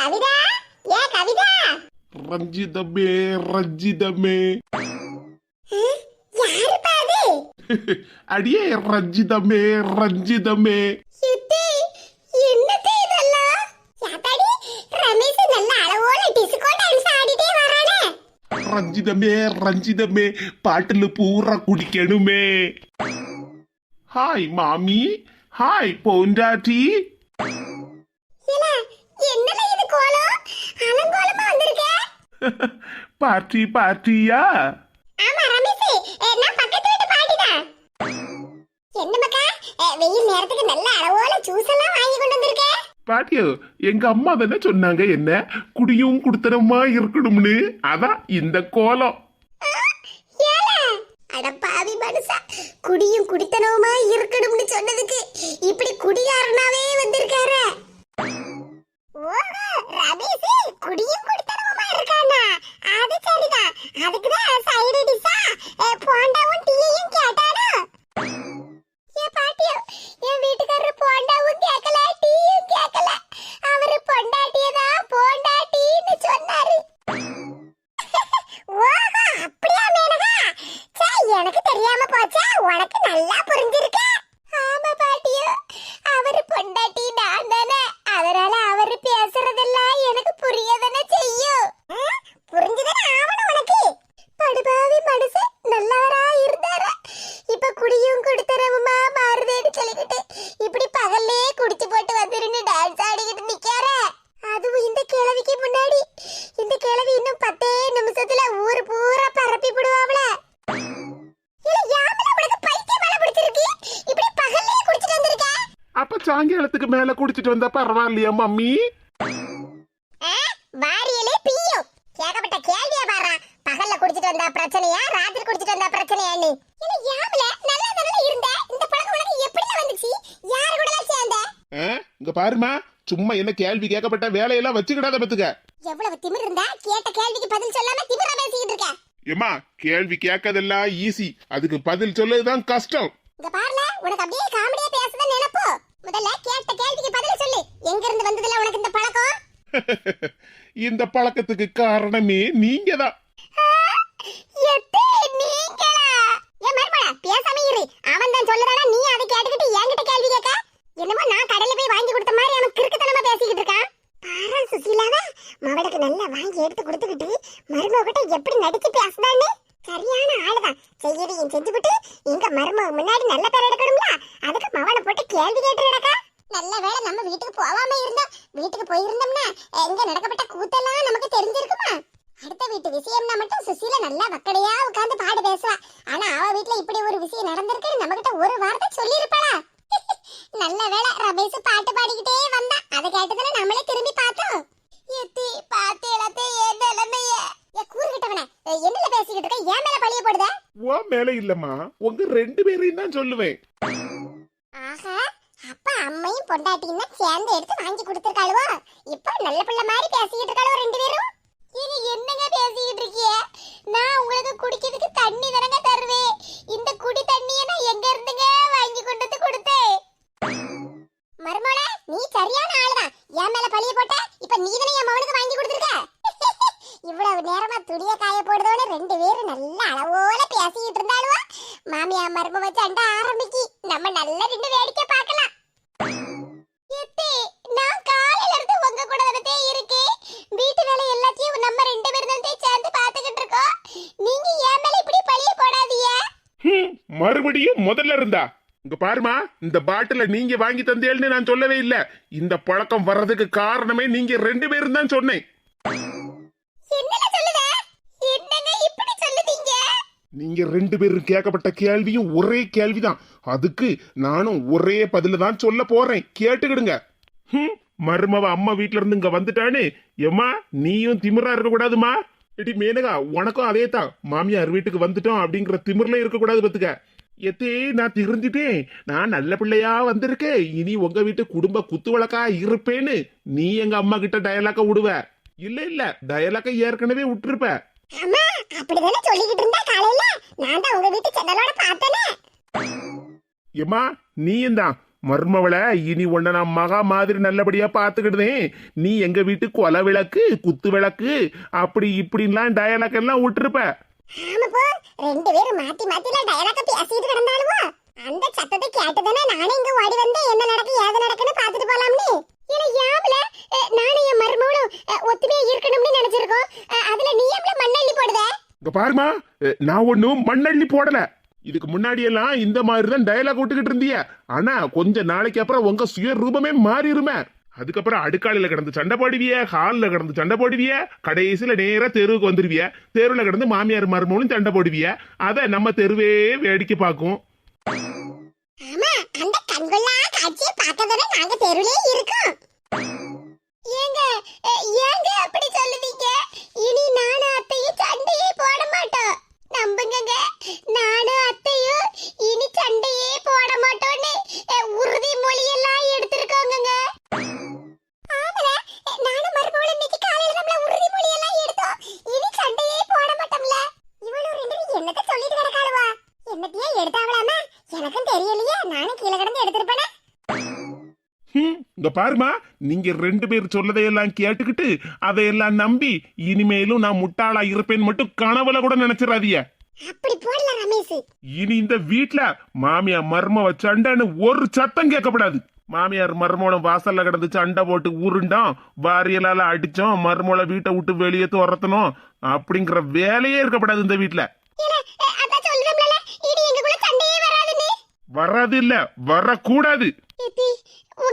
கவிதா? ஏ கவிதா? ரஞ்சிதமே ரஞ்சிதமே. யாருப்பா அது? அடியே ரஞ்சிதமே ரஞ்சிதமே. சித்தி என்னது இதெல்லாம்? யாத்தாடி ரமேஷ் நல்ல அளவோல டிஸ்கோ டான்ஸ் ஆடிட்டே வரானே. ரஞ்சிதமே ரஞ்சிதமே பாட்டுல பூரா குடிக்கணுமே. ஹாய் மாமி. ஹாய் பொண்டாட்டி இல்ல என்னல இது கோலம் அலங்கோலமா வந்திருக்க பார்ட்டி பார்ட்டியா ஆமா ரமேஷ். நான் பக்கத்து வீட்டு பாட்டிதான். என்ன மக்கா? வெயில் நேரத்துக்கு நல்ல அளவோல ஜூஸ் எல்லாம் வாங்கி கொண்டு வந்திருக்க? பாட்டியோ எங்க அம்மா தானே சொன்னாங்க என்ன? குடியும் குடுத்தனமா இருக்கணும்னு. அதான் இந்த கோலம். அட பாவி மனுஷா. குடியும் குடித்தனவுமா இருக்கணும்னு சொன்னதுக்கு இப்படி குடிகாரனாவே வந்திருக்காரு. ஓஹோ ரமேஷ் குடியும் குடித்தனவுமா இருக்கானா அது சரிதான். அதுக்குதான் சைடு இப்ப கொடுத்துறவுமா மாறுதேன்னு சொல்லிக்கிட்டு. இப்படி பகல்லே குடிச்சு போட்டு வந்துருந்து டான்ஸ் ஆடிக்கிட்டு நிக்கார அதுவும் இந்த கிழவிக்கு முன்னாடி. இந்த கிழவி இன்னும் பத்தே நிமிஷத்துல ஊர் பூரா பரப்பி விடுவாங்கள அப்ப சாயங்காலத்துக்கு மேல குடிச்சிட்டு வந்தா பரவாயில்லையா மம்மி ஆ, வாரியலே பியும் கேட்கப்பட்ட கேள்வியா பாரு பகல்ல குடிச்சிட்டு வந்தா பிரச்சனையா ராத்திரி குடிச்சிட்டு வந்தா பிரச்சனையா நீ இல்ல யாமல நல்லா தானே இருந்த இந்த பழக்கம் உனக்கு எப்படி வந்துச்சு யாரு கூட சேர்ந்த ஆ, இங்க பாருமா சும்மா என்ன கேள்வி கேட்கப்பட்ட வேலையெல்லாம் வச்சுக்கிடாத பத்துக்க. எவ்வளவு திமிர் இருந்தா கேட்ட கேள்விக்கு பதில் சொல்லாம திமிரா பேசிக்கிட்டு இருக்க? ஏமா கேள்வி கேட்கறதெல்லாம் ஈஸி அதுக்கு பதில் சொல்லதுதான் கஷ்டம். இங்க பாருல உனக்கு அப்படியே காமெடியா பேசுதான் நினைப்போ. முதல்ல கேட்ட கேள்விக்கு பதில் சொல்லு. எங்க இருந்து வந்ததுல உனக்கு இந்த பழக்கம்? இந்த பழக்கத்துக்கு காரணமே நீங்க தான் பேசாம இரு. அவன் தான் சொல்லுறானா நீ அதை கேட்டுக்கிட்டு என்கிட்ட கேள்வி கேட்க? என்னமோ நான் கடையில போய் வாங்கி கொடுத்த மாதிரி அவன் கிறுக்குத்தனமா பேசிக்கிட்டு இருக்கான். பாரா சுசீலாவா மவளுக்கு நல்லா வாங்கி எடுத்து கொடுத்துக்கிட்டு மருமகிட்ட எப்படி நடிச்சு பேசுதான்னு சரியான ஆளுதான் செய்யறதையும் செஞ்சுவிட்டு எங்க மருமக முன்னாடி நல்ல பேர் எடுக்கணும்ல அதுக்கு மவனை போட்டு கேள்வி கேட்டு நடக்கா நல்ல வேளை நம்ம வீட்டுக்கு போகாம இருந்தோம் வீட்டுக்கு போயிருந்தோம்னா எங்க நடக்கப்பட்ட கூத்தெல்லாம் நமக்கு தெரிஞ்சிருக்குமா அடுத்த வீட்டு விஷயம்னா மட்டும் சுசீல நல்லா வக்கடையா உட்கார்ந்து பாடு பேசுவா ஆனா அவ வீட்ல இப்படி ஒரு விஷயம் நடந்திருக்கு நம்ம கிட்ட ஒரு வார்த்தை சொல்லிருப்பாளா நல்ல வேளை ரமேஷ் பாட்டு பாடிக்கிட்டே வந்தா அதை கேட்டதுல நம்மளே திரும்பி பார்த்தோம் எத்தி பாத்து எல்லாத்தே ஏன் நிலைமைய ஏ கூறுகிட்டவனே என்னல பேசிக்கிட்டு இருக்க? ஏன் மேல பழிய போடுத? ஓ மேல இல்லம்மா. உங்க ரெண்டு பேரையும் தான் சொல்லுவேன். ஆஹா அப்பா அம்மையும் பொண்டாட்டியும் தான் சேர்ந்து எடுத்து வாங்கி கொடுத்துருக்காளுவோ? இப்போ நல்ல பிள்ளை மாதிரி பேசிக்கிட்டு இருக்காளுவோ ரெண்டு பேரும்? இது என்னங்க பேசிக்கிட்டு இருக்கிய? நான் உங்களுக்கு குடிக்கிறதுக்கு தண்ணி தானங்க தருவேன். இந்த குடி தண்ணியை நான் எங்க இருந்துங்க வாங்கி கொண்டு வந்து கொடுத்தேன்? மருமோளே நீ சரியான ஆளுதான். என் மேல பழிய போட்ட இப்ப நீ தானே என் மவனுக்கு வாங்கி கொடுத்துருக்க? இவ்வளவு நேரமா துணிய காய போடுறதோட ரெண்டு பேரும் நல்ல அளவோல பேசிக்கிட்டு இருந்தாலுவா மாமியா மருமவ சண்டை ஆரம்பிக்கி. நம்ம நல்லா ரெண்டு வேடிக்கை பார்க்கலாம். எத்தே, நான் காலையில இருந்து உங்க கூட தானே இருக்கேன். வீட்டு வேலை எல்லாத்தையும் நம்ம ரெண்டு பேரும் தான் சேர்ந்து பார்த்துக்கிட்டு இருக்கோம். நீங்க ஏன் மேல இப்படி பழிய போடாதீங்க. ஹம், மறுபடியும் முதல்ல இருந்தா. இங்க பாருமா இந்த பாட்டில நீங்க வாங்கி தந்தேன்னு நான் சொல்லவே இல்ல. இந்த பழக்கம் வர்றதுக்கு காரணமே நீங்க ரெண்டு பேரும் தான் சொன்னேன். நீங்க ரெண்டு பேரும் கேட்கப்பட்ட கேள்வியும் ஒரே கேள்விதான். அதுக்கு நானும் ஒரே பதில தான் சொல்ல போறேன். கேட்டுக்கிடுங்க. ஹம், மருமவ அம்மா வீட்ல இருந்து இங்க வந்துட்டானே. எம்மா நீயும் திமிரா இருக்க கூடாதுமா எடி மேனகா உனக்கும் அதே தான் மாமியார் வீட்டுக்கு வந்துட்டோம் அப்படிங்கிற திமிர்ல இருக்க கூடாது பத்துக்க. எத்தே நான் திருந்திட்டேன் நான் நல்ல பிள்ளையா வந்திருக்கேன். இனி உங்க வீட்டு குடும்ப குத்து வழக்கா இருப்பேன்னு நீ எங்க அம்மா கிட்ட டயலாக்க விடுவ. இல்ல இல்ல. டயலாக்க ஏற்கனவே விட்டுருப்ப அம்மா அப்படிதானே சொல்லிக்கிட்டு இருந்தா காலையில? நான் தான் உங்க வீட்டு சென்னலோட பார்த்தேனே. எம்மா நீயும் தான். மர்மவளை இனி உன்னை நான் மகா மாதிரி நல்லபடியா பாத்துக்கிட்டேன் நீ எங்க வீட்டு கொலை விளக்கு குத்து விளக்கு அப்படி இப்படின்லாம் டயலாக் எல்லாம் விட்டுருப்ப. ஆமா போ. ரெண்டு பேரும் மாத்தி மாத்தில டயலாக பேசிட்டு கிடந்தாலுவோ அந்த சத்தத்தை கேட்டுதானே நானே இங்க ஓடி வந்து என்ன நடக்கு ஏது நடக்குன்னு பாத்துட்டு போலாம்னு. இல்ல யாமல நானும் என் மருமகளும் அஹ், ஒத்துமையா இருக்கணும்னு நினைச்சிருக்கோம். அதுல நீ எவ்வளவு மண்ணள்ளி போடுத? இங்க பாருமா நான் ஒன்னும் மண்ணள்ளி போடல. இதுக்கு முன்னாடி எல்லாம் இந்த மாதிரி தான் டயலாக் விட்டுக்கிட்டு இருந்தீங்க ஆனா கொஞ்ச நாளைக்கு அப்புறம் உங்க சுய ரூபமே மாறிடுமே அதுக்கப்புறம் அடுக்காலையில கிடந்து சண்டை போடுவிய ஹாலில் கிடந்து சண்டை போடுவிய கடைசியில் நேராக தெருவுக்கு வந்துடுவிய தெருவில் கிடந்து மாமியார் மருமகளும் சண்டை போடுவிய. அதை நம்ம தெருவே வேடிக்கை பார்க்கும். ஆமா அந்த கண்கொள்ளா காட்சியை பார்த்ததோட நாங்க தெருவிலே இருக்கோம். ஏங்க ஏங்க அப்படி சொல்லுவீங்க இனி நானும் அத்தையும் சண்டையே போட மாட்டோம். நம்புங்கங்க நானும் அத்தையும் இனி சண்டையே போட மாட்டோம்னு உறுதி மொழியெல்லாம் எடுத்திருக்கோங்க ஆமா நானும் மறுபடியும் இன்னைக்கு காலையில நம்மள உறுதி மொழியெல்லாம் எடுத்தோம். இங்க பாருமா நீங்க ரெண்டு பேர் சொல்லதையெல்லாம் கேட்டுக்கிட்டு அதையெல்லாம் நம்பி இனிமேலும் நான் முட்டாளா இருப்பேன்னு மட்டும் கனவுல கூட நினைச்சிடாதீங்க. இனி இந்த வீட்ல மாமியார் மர்மவ சண்டைன்னு ஒரு சத்தம் கேட்கப்படாது. மாமியார் மர்மோளம் வாசல்ல கிடந்து சண்டை போட்டு உருண்டோம் வாரியலால அடிச்சோம் மர்மோளை வீட்டை விட்டு வெளியே துரத்தணும் அப்படிங்கிற வேலையே இருக்கப்படாது இந்த வராதுன்னு. வராது இல்ல வரக்கூடாது.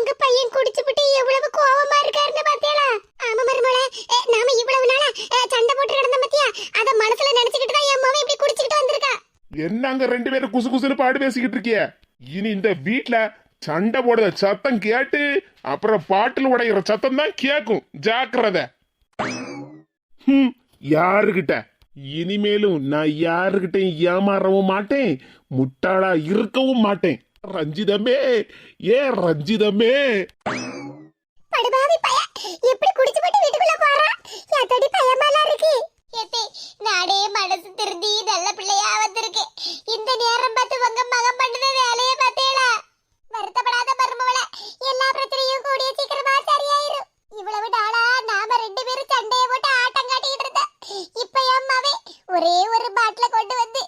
உங்க பையன் குடிச்சுபிட்டு எவ்வளவு கோவமா இருக்காருன்னு பாத்தியாளா? ஆமா மருமோளே நாம இவ்வளவு நாளா சண்டை போட்டு கிடந்த பத்தியா? அத மனசுல நினைச்சுக்கிட்டு தான் என் மாவன் இப்படி குடிச்சுக்கிட்டு வந்திருக்கா. என்னங்க ரெண்டு பேரும் குசு குசுன்னு பாடு பேசிக்கிட்டு இருக்கிய? இனி இந்த வீட்ல சண்டை போடுற சத்தம் கேட்டு அப்புறம் பாட்டில் உடையிற சத்தம் தான் கேக்கும். ஜாக்கிரதை. ஹம், யாருகிட்ட? இனிமேலும் நான் யாருக்கிட்டையும் ஏமாறவும் மாட்டேன் முட்டாளா இருக்கவும் மாட்டேன். ரஞ்சிதமே ஏ ரஞ்சிதமே. படுபாவி பைய எப்படி குடிச்சு போட்டு வீட்டுக்குள்ள போறா? எத்தடி பயமாலாம் இருக்கு. ஏத்தி நாடே மனசு திருந்தி நல்ல பிள்ளையா வந்திருக்கு. இந்த நேரம் பார்த்து உங்க மகன் பண்ணுத வேலைய பார்த்தேளா? வருத்தப்படாத மருமவள எல்லா பிரச்சனையும் கூடிய சீக்கிரமா சரியாயிரும். இவ்வளவு நாளா நாம ரெண்டு பேரும் சண்டைய போட்டு ஆட்டம் காட்டிட்டு இருந்த இப்ப அம்மாவே ஒரே ஒரு பாட்டில கொண்டு வந்து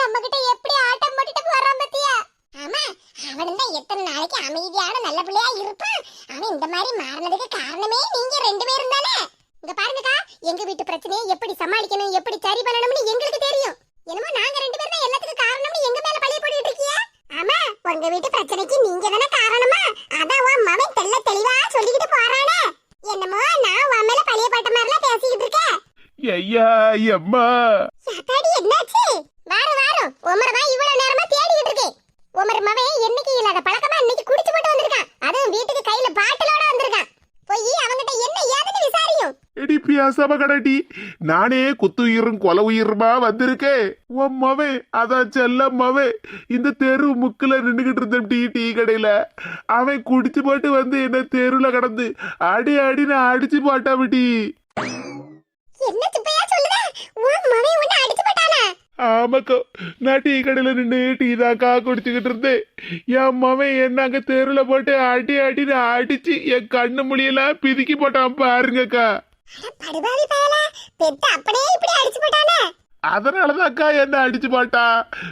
நம்ம கிட்ட எப்படி ஆட்டம் போட்டுட்டு போறான் பத்தியா? ஆமா அவன் தான் எத்தனை நாளைக்கு அமைதியான நல்ல பிள்ளையா இருப்பான். அவன் இந்த மாதிரி மாறினதுக்கு காரணமே நீங்க ரெண்டு பேரும் தானே? இங்க பாருங்கக்கா எங்க வீட்டு பிரச்சனையை எப்படி சமாளிக்கணும் எப்படி சரி பண்ணணும்னு எங்களுக்கு தெரியும். என்னமோ நாங்க ரெண்டு பேரும் தான் எல்லாத்துக்கும் காரணம்னு எங்க மேல பழைய போட்டுட்டு இருக்கியா? ஆமா உங்க வீட்டு பிரச்சனைக்கு நீங்க தானே காரணமா? அதான் உன் மகன் தெல்ல தெளிவா சொல்லிக்கிட்டு போறானே. என்னமோ நான் உன் மேல பழைய பட்ட மாதிரிலாம் பேசிக்கிட்டு இருக்கேன் ஐயா எம்மா யாத்தாடி என்னாச்சு வாரம் வாரம் உமர தான் இவ்வளவு நேரமா தேடிக்கிட்டு இருக்கேன் உமர் மவன் என்னைக்கு இல்லாத பழக்கமா இன்னைக்கு குடிச்சு போட்டு வந்திருக்கான் அதுவும் வீட்டுக்கு கையில பாட்டிலோட வந்திருக்கான் போய் அவங்கிட்ட என்ன ஏதுன்னு விசாரியும் எடி பியாசம கடடி நானே குத்துயிரும் கொலை உயிருமா வந்திருக்கேன் உன் மவே அதான் செல்ல மவே. இந்த தெரு முக்குல நின்னுகிட்டு இருந்தேன் டீ டீ கடையில. அவன் குடிச்சு போட்டு வந்து என்ன தெருல கடந்து அடி அடின்னு அடிச்சு போட்டா விட்டி மவன் ஆமாக்கோ நான் டீ கடையில நின்று டீ தாக்கா குடிச்சுக்கிட்டு இருந்தேன். என் மவன் என்ன அங்க தெருல போட்டு அடி அடின்னு அடிச்சு என் கண்ணு மொழியெல்லாம் பிதுக்கி போட்டான் பாருங்கக்கா. அட படுபாவி பயல பெத்த அப்படியே இப்படி அடிச்சு போட்டானே? அதனாலதான்க்கா என்ன அடிச்சு போட்டா?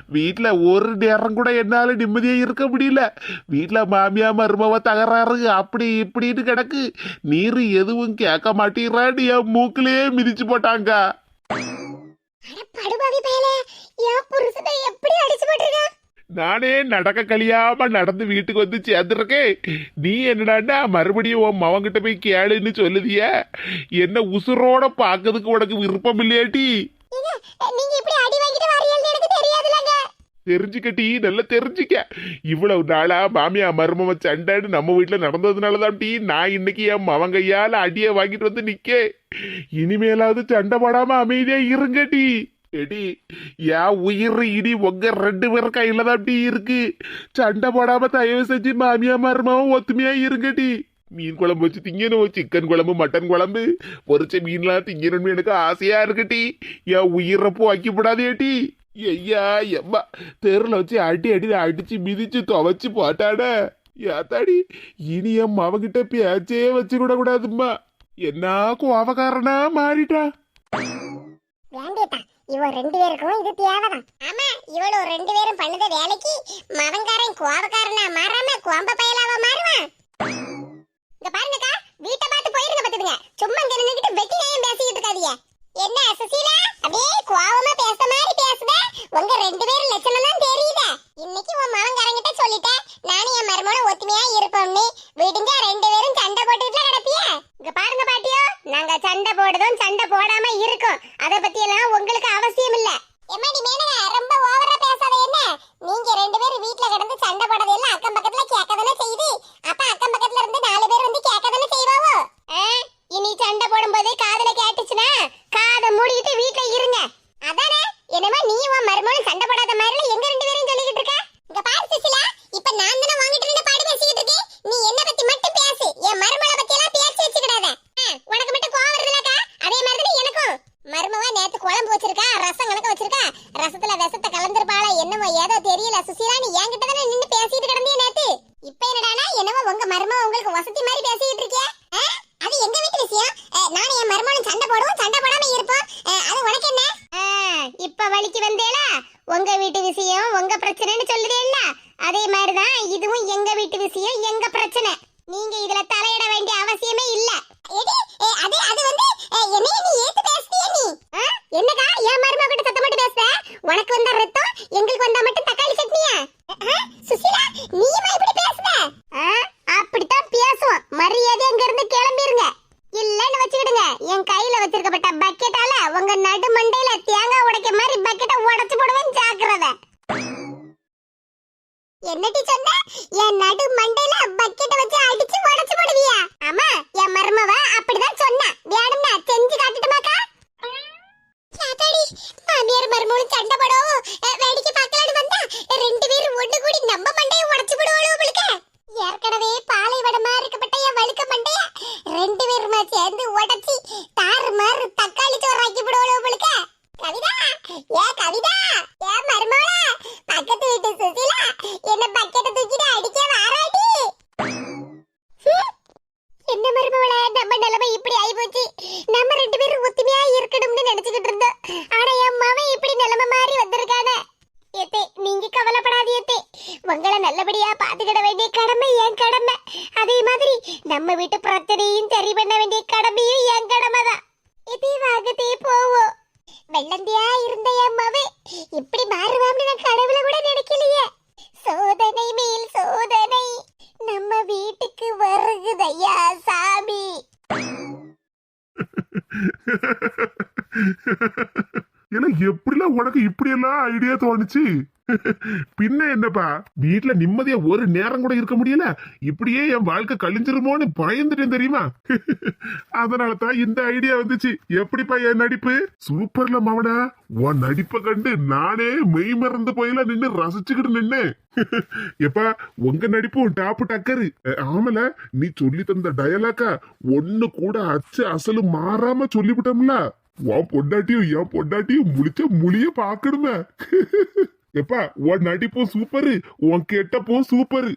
வீட்ல ஒரு நேரம் கூட என்னால நிம்மதியா இருக்க முடியல. வீட்ல மாமியா மருமவ தகராறு அப்படி இப்படின்னு கிடக்கு. நீரு எதுவும் கேட்க மாட்டீரான்னு என் மூக்கிலேயே மிதிச்சு போட்டாங்க. படுபாவி பயல என் புருஷனை எப்படி அடிச்சு போட்டிருக்கான்? நானே நடக்க கழியாம நடந்து வீட்டுக்கு வந்து சேர்ந்துருக்கேன் நீ என்னடான்னா மறுபடியும் உன் மவங்கிட்ட போய் கேளுன்னு சொல்லுதிய. என்ன உசுரோட பாக்கிறதுக்கு உனக்கு விருப்பம் இல்லையாட்டி தெரிஞ்சுக்கட்டி நல்லா தெரிஞ்சுக்க. இவ்வளவு நாளா மாமியா மருமவ சண்டைன்னு நம்ம வீட்டுல நடந்ததுனாலதான் டீ நான் இன்னைக்கு என் மவன் கையால அடிய வாங்கிட்டு வந்து நிக்க இனிமேலாவது சண்டை போடாம அமைதியா இருங்க டீ. எடி என் உயிர் இடி உங்க ரெண்டு பேர் கையில தான் அப்படி இருக்கு. சண்டை போடாம தயவு செஞ்சு மாமியா மருமாவும் ஒத்துமையா இருங்கடி மீன் குழம்பு வச்சு திங்கணும் சிக்கன் குழம்பு மட்டன் குழம்பு. பொறிச்ச மீன்லாம் திங்கணும்னு எனக்கு ஆசையா இருக்கட்டி என் உயிரை போக்கி விடாதேட்டி ஐயா எம்மா தெருல வச்சு அடி அடி அடிச்சு மிதிச்சு துவைச்சு போட்டாட ஏத்தாடி இனி என் அவகிட்ட பேச்சே வச்சு கூட கூடாதும்மா என்ன கோவக்காரனா மாறிட்டா? வேண்டியதா இவ ரெண்டு பேருக்கும் இது தேவைதான். ஆமா இவளோ ரெண்டு பேரும் பண்ணத வேலைக்கு மவன்காரன் கோபக்காரனா மாறாம கோம்ப பயலாவ மாறுவான் இங்க பாருங்கக்கா வீட்டை பார்த்து போயிருங்க பாத்துடுங்க சும்மா இங்க நின்னுகிட்டு வெட்டி நேயம் பேசிக்கிட்டு இருக்காதீங்க. என்ன சுசீலா? அப்படியே கோவமா பேச மாதிரி பேசுத. உங்க ரெண்டு பேரும் லட்சணம் தான் தெரியுதே. இன்னைக்கு உன் மவன்காரங்கிட்ட சொல்லிட்டேன். நானும் என் மருமோட ஒத்துமையா இருப்போம்னு. விடுங்க ரெண்டு பேரும் சண்டை போட்டுட்டுல கிடப்பிய இங்க பாருங்க பாட்டியோ நாங்க சண்டை போடுறதும் சண்டை போடாம இருக்கோம் அத பத்தி எல்லாம் உங்களுக்கு அவசியம் இல்ல எம்மாடி மேனகா ரொம்ப ஓவரா பேசாத என்ன நீங்க ரெண்டு பேரும் வீட்ல கிடந்து சண்டை போடுறது எல்லாம் அக்கம் பக்கத்துல கேட்கதானே செய்யுது அப்ப அக்கம் பக்கத்துல இருந்து நாலு பேர் வந்து கேட்கதானே செய்வாவோ ஆ, இனி சண்டை போடும்போது காதுல கேட்டுச்சுன்னா காதை மூடிக்கிட்டு வீட்ல இருங்க அதானே என்னமா நீ உன் மருமகளும் சண்டை போடாத மாதிரி எங்க ரெண்டு பேரும் சொல்லிக்கிட்டு இருக்க இங்க பாரு சுசிலா இப்ப நான் தானே வாங்கிட்டு இருந்து பாடு பேசிக்கிட்டு இருக்கேன் நீ என்ன பத்தி மட்டும் பேசு என் மருமகளை பத்தி எல்லாம் பேச்சு வச்சுக்கிடாத ஆ, உனக்கு மட்டும் கோவம் வருதுலக்கா அதே மாதிரி தான் எனக்கும் மருமவா நேத்து குழம்பு வச்சிருக்கா ரசம் கணக்க வச்சிருக்கா ரசத்துல விஷத்தை கலந்திருப்பாளா என்னமோ ஏதோ தெரியல சுசீலா நீ என்கிட்ட தானே நின்னு பேசிட்டு கிடந்திய நேத்து இப்ப என்னடானா என்னமோ உங்க மருமவ உங்களுக்கு வசதி மாதிரி பேசிட்டு இருக்கியா ஆ? அது எங்க வீட்டு விஷயம் அஹ், நானும் என் மருமகனும் சண்டை போடுவோம் சண்டை போடாம இருப்போம் அஹ், அது உனக்கு என்ன இப்ப வலிக்கு வந்தேலா உங்க வீட்டு விஷயம் உங்க பிரச்சனைன்னு சொல்லுதேல்ல அதே மாதிரிதான் இதுவும் எங்க வீட்டு விஷயம் எங்க பிரச்சனை நீங்க இதுல தலையிட வேண்டிய அவசியமே இல்ல அது அது வந்து என்னைய நீ ஏத்து பேசுறிய நீ ஆ? என்னக்கா என் மருமக கிட்ட சத்தம் மட்டும் பேசுற உனக்கு வந்த ரத்தம் எங்களுக்கு வந்தா மட்டும் தக்காளி சட்னியா ஆ? சுசீலா நீயுமா இப்படி பேசுற ஆ? அப்படித்தான் பேசுவோம் மரியாதை அங்க இருந்து கிளம்பிருங்க இல்லன்னு வச்சுக்கிடுங்க என் கையில வச்சிருக்கப்பட்ட பக்கெட்டால உங்க நடு மண்டையில தேங்காய் உடைக்க மாதிரி பக்கெட்டை உடைச்சு போடுவேன் ஜாக்கிரதை என்னடி சொன்ன என் நடு மண்டையில பக்கெட்டை வச்சு அடிச்சு உடைச்சு போடுவியா ஆமா என் மருமவ அப்படிதான் சொன்னா வேணும்னா செஞ்சு காட்டுட்டுமாக்கா சாத்தாடி மாமியார் மருமகளும் சண்டை போடவும் அஹ், வேடிக்கை பார்க்கலான்னு வந்தா ரெண்டு பேரும் ஒண்ணு கூடி நம்ம மண்டையை உடைச்சு போடுவாளோ உங்களுக்கு ஏற்கனவே பாலைவனமா இருக்கப்பட்ட என் வழுக்க மண்டைய ரெண்டு பேருமா சேர்ந்து உடைச்சி தாறு மாறு தக்காளி சோறு ஆக்கி விடுவாளோ உங்களுக்கு கவிதா ஏ கவிதா ஏ மருமகளா பக்கத்து வீட்டு சுசிலா என்ன பக்கெட்டை தூக்கிட்டு அடிக்க வாராடி என்ன மருமகளா நம்ம நிலைமை இப்படி ஆயிப்போச்சு நம்ம ரெண்டு பேரும் ஒத்துமையா இருக்கணும்னு நினைச்சுக்கிட்டு இருந்தோம் ஆனா என் மவன் இப்படி நிலைமை மாறி வந்திருக்கானே ஏத்தே நீங்க கவலைப்படாதீத்தே உங்களை நல்லபடியா பாத்துக்கிட வேண்டிய கடமை என் கடமை. அதே மாதிரி நம்ம வீட்டு பிரச்சனையும் சரி பண்ண வேண்டிய கடமையும் என் கடமை தான் இதே வாகத்தே போவோம். வெள்ளந்தியா இருந்த என் மவன் இப்படி மாறுவான்னு நான் கனவுல கூட நினைக்கலையே. சோதனை மேல் சோதனை நம்ம வீட்டுக்கு வருகுதையா சாமி. ஏன்னா எப்படிலாம் உனக்கு இப்படி எல்லாம் ஐடியா தோணுச்சு? பின்ன என்னப்பா? வீட்டுல நிம்மதியா ஒரு நேரம் கூட இருக்க முடியல. இப்படியே என் வாழ்க்கை கழிஞ்சிருமோன்னு பயந்துட்டேன் தெரியுமா? அதனால தான் இந்த ஐடியா வந்துச்சு. எப்படிப்பா என் நடிப்பு? சூப்பர்ல மாவடா உன் நடிப்பை கண்டு நானே மெய் மறந்து போயில நின்னு ரசிச்சுக்கிட்டு நின்னு. எப்பா உங்க நடிப்பும் டாப்பு டக்கரு ஆமல நீ சொல்லி தந்த டயலாக்கா ஒண்ணு கூட அச்சு அசலு மாறாம சொல்லிவிட்டோம்ல. உன் பொண்டாட்டியும் என் பொண்டாட்டியும் முழிச்ச முழிய பாக்கணுமே. எப்பா உன் நடிப்பும் சூப்பரு உன் கெட்டப்பும் சூப்பரு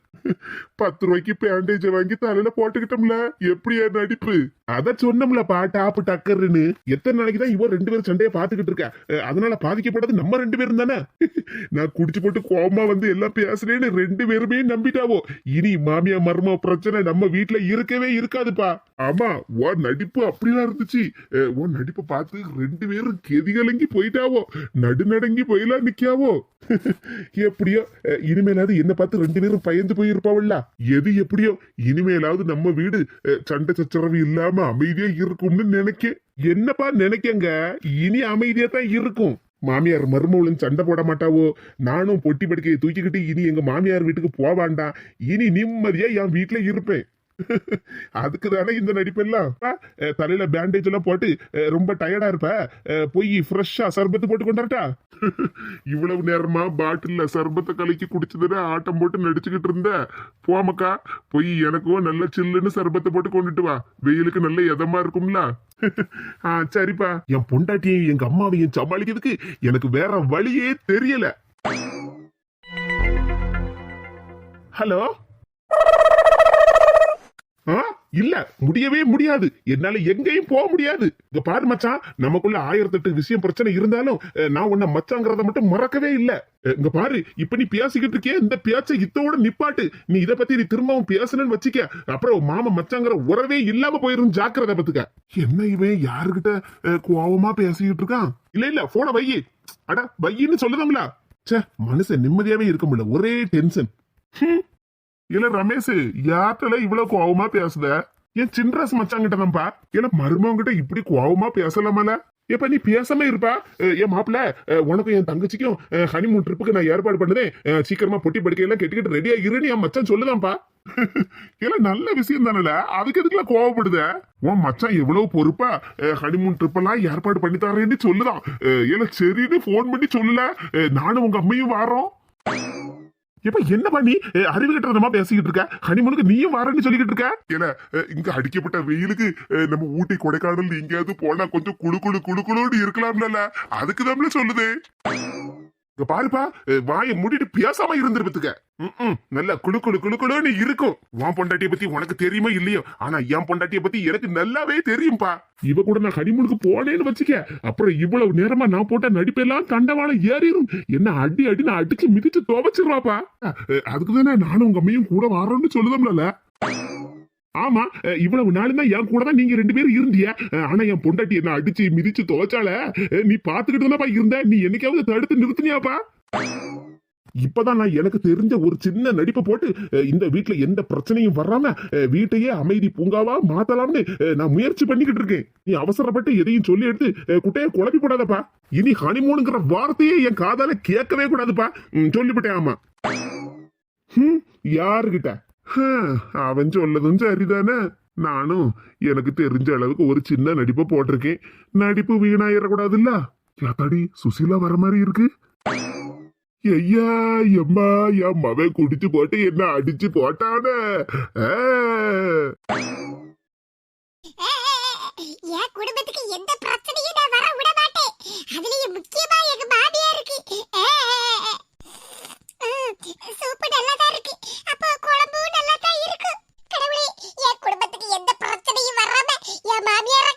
பத்து ரூபாய்க்கு பேண்டேஜை வாங்கி தலையில போட்டுக்கிட்டோம்ல எப்படி என் நடிப்பு? அத சொன்னோம்லப்பா டாப்பு டக்கர்னு எத்தனை நாளைக்கு தான் இவன் ரெண்டு பேரும் சண்டையை பாத்துக்கிட்டு இருக்க? அதனால பாதிக்கப்பட்டது நம்ம ரெண்டு பேரும் தானே? நான் குடிச்சு போட்டு கோமா வந்து எல்லாம் பேசுறேன்னு ரெண்டு பேருமே நம்பிட்டாவோ? இனி மாமியா மர்ம பிரச்சனை நம்ம வீட்ல இருக்கவே இருக்காதுப்பா. ஆமா ஓ நடிப்பு அப்படிலாம் இருந்துச்சு. ஓ நடிப்பு நடிப்பை பார்த்து ரெண்டு பேரும் கெதிகலங்கி போயிட்டாவோ? நடுநடங்கி போயெல்லாம் நிக்காவோ எப்படியோ இனிமேலாவது என்ன பார்த்து ரெண்டு பேரும் பயந்து போயிருப்பாவல்ல? எது எப்படியோ இனிமேலாவது நம்ம வீடு அஹ், சண்டை சச்சரவு இல்லாம அமைதியா இருக்கும்னு நினைக்க என்னப்பா நினைக்கங்க? இனி அமைதியா தான் இருக்கும். மாமியார் மருமவளும் சண்டை போட மாட்டாவோ? நானும் பொட்டி படுக்கையை தூக்கிக்கிட்டு இனி எங்க மாமியார் வீட்டுக்கு போவாண்டாம் இனி நிம்மதியா என் வீட்டுல இருப்பேன். அதுக்கு தானே இந்த நடிப்பெல்லாம் தலையில பேண்டேஜ் எல்லாம் போட்டு ரொம்ப டயர்டா இருப்ப. போய் ஃப்ரெஷ்ஷா சர்பத்து போட்டு கொண்டாட்டா இவ்வளவு நேரமா பாட்டில்ல சர்பத்தை கலக்கி குடிச்சதுன்னு ஆட்டம் போட்டு நடிச்சுக்கிட்டு இருந்த. போமக்கா போய் எனக்கும் நல்ல சில்லுன்னு சர்பத்தை போட்டு கொண்டுட்டு வா. வெயிலுக்கு நல்ல இதமா இருக்கும்ல. ஆ சரிப்பா. என் பொண்டாட்டியையும் எங்க அம்மாவையும் சமாளிக்கிறதுக்கு எனக்கு வேற வழியே தெரியல. ஹலோ? இல்ல முடியவே முடியாது. என்னால எங்கேயும் போக முடியாது. இங்க பாரு மச்சான் நமக்குள்ள ஆயிரத்தெட்டு விஷயம் பிரச்சனை இருந்தாலும் நான் உன்னை மச்சாங்கிறத மட்டும் மறக்கவே இல்ல. இங்க பாரு இப்ப நீ பேசிக்கிட்டு இருக்கிய இந்த பேச்சை இத்தோட நிப்பாட்டு. நீ இத பத்தி நீ திரும்பவும் பேசணும்னு வச்சுக்க. அப்புறம் மாமா மச்சாங்கிற உறவே இல்லாம போயிரும் ஜாக்கிரதை பத்துக்க. என்ன இவன் யாருகிட்ட கோவமா பேசிக்கிட்டு இருக்கான்? இல்ல இல்ல போன வையி அட வையின்னு சொல்லுதாங்களா சே மனுஷன் நிம்மதியாவே இருக்க முடியல. ஒரே டென்ஷன் ஹம். இல்ல ரமேஷ் யார்கிட்ட இவ்வளவு கோவமா பேசுத? என் சின்ராஸ் மச்சாங்கிட்ட தான்ப்பா இல்ல மருமவங்கிட்ட இப்படி கோவமா பேசலாமல? எப்ப நீ பேசாம இருப்பா. என் மாப்பிள்ள உனக்கும் என் தங்கச்சிக்கும் ஹனிமூன் ட்ரிப்புக்கு நான் ஏற்பாடு பண்ணுதேன். சீக்கிரமா பொட்டி படுக்கையெல்லாம் கெட்டிக்கிட்டு ரெடியா இருன்னு என் மச்சான் சொல்லுதான்ப்பா இல்ல நல்ல விஷயம் தானல. அதுக்கு எதுக்குல கோவப்படுத? உன் மச்சான் எவ்வளவு பொறுப்பா ஹனிமூன் ட்ரிப் எல்லாம் ஏற்பாடு பண்ணி தரேன்னு சொல்லுதான். அஹ் இல்ல சரின்னு போன் பண்ணி சொல்லல. நானும் உங்க அம்மையும் வாரோம். இப்ப என்ன பண்ணி அறிவு கட்டுறதமா பேசிக்கிட்டு இருக்க? ஹனிமூனுக்கு நீயும் வரேன்னு சொல்லிக்கிட்டு இருக்க? ஏன்னா அஹ் இங்க அடிக்கப்பட்ட வெயிலுக்கு நம்ம ஊட்டி கொடைக்கானல் எங்கேயாவது போனா கொஞ்சம் குளு குளு குழு குளுன்னு இருக்கலாம்ல அதுக்கு தான் சொல்லுது. இங்க பாருப்பா வாயை மூடிட்டு பேசாம இருந்திருப்பதுக்க ம் நல்ல குழு குழு குழு குழுன்னு இருக்கும். உன் பொண்டாட்டிய பத்தி உனக்கு தெரியுமா இல்லையோ? ஆனா என் பொண்டாட்டிய பத்தி எனக்கு நல்லாவே தெரியும்பா. இவ கூட நான் ஹனிமூனுக்கு போனேன்னு வச்சுக்க. அப்புறம் இவ்வளவு நேரமா நான் போட்ட நடிப்பெல்லாம் தண்டவாளம் ஏறிடும் என்ன அடி அடி நான் அடிச்சு மிதிச்சு துவச்சிருவாப்பா. அதுக்குதானே நானும் உங்க அம்மையும் கூட வரோம்னு சொல்லுதோம்ல ஆமா இவ்வளவு நாள் தான் என் கூட தான் நீங்க ரெண்டு பேரும் இருந்திய. ஆனா என் பொண்டாட்டி என்ன அடிச்சு மிதிச்சு துவைச்சால நீ பாத்துக்கிட்டு தானப்பா இருந்த? நீ என்னைக்காவது தடுத்து நிறுத்தினியாப்பா? இப்பதான் நான் எனக்கு தெரிஞ்ச ஒரு சின்ன நடிப்பை போட்டு இந்த வீட்டுல எந்த பிரச்சனையும் வராம வீட்டையே அமைதி பூங்காவா மாத்தலாம்னு நான் முயற்சி பண்ணிக்கிட்டு இருக்கேன். நீ அவசரப்பட்டு எதையும் சொல்லி எடுத்து குட்டையை குட்டைய குழப்பி போடாதப்பா. இனி ஹனிமூனுங்கிற வார்த்தையே என் காதால கேட்கவே கூடாதுப்பா. சொல்லிவிட்டேன் ஆமா. ஹம், யாருகிட்ட? அவன் சொல்லதும் சரிதானே? நானும் எனக்கு தெரிஞ்ச அளவுக்கு ஒரு சின்ன நடிப்பை போட்டிருக்கேன். நடிப்பு வீணாயிடக்கூடாதுல்ல யாத்தாடி சுசிலா வர மாதிரி இருக்கு. ஐயா எம்மா என் மவன் குடிச்சு போட்டு என்ன அடிச்சு போட்டான? என் குடும்பத்துக்கு எந்த பிரச்சனையும் உப்பு நல்லா தான் இருக்கு. அப்போ குழம்பு நல்லா தான் இருக்கு. கடவுளே என் குடும்பத்துக்கு எந்த பிரச்சனையும் வராம என் மாமியார்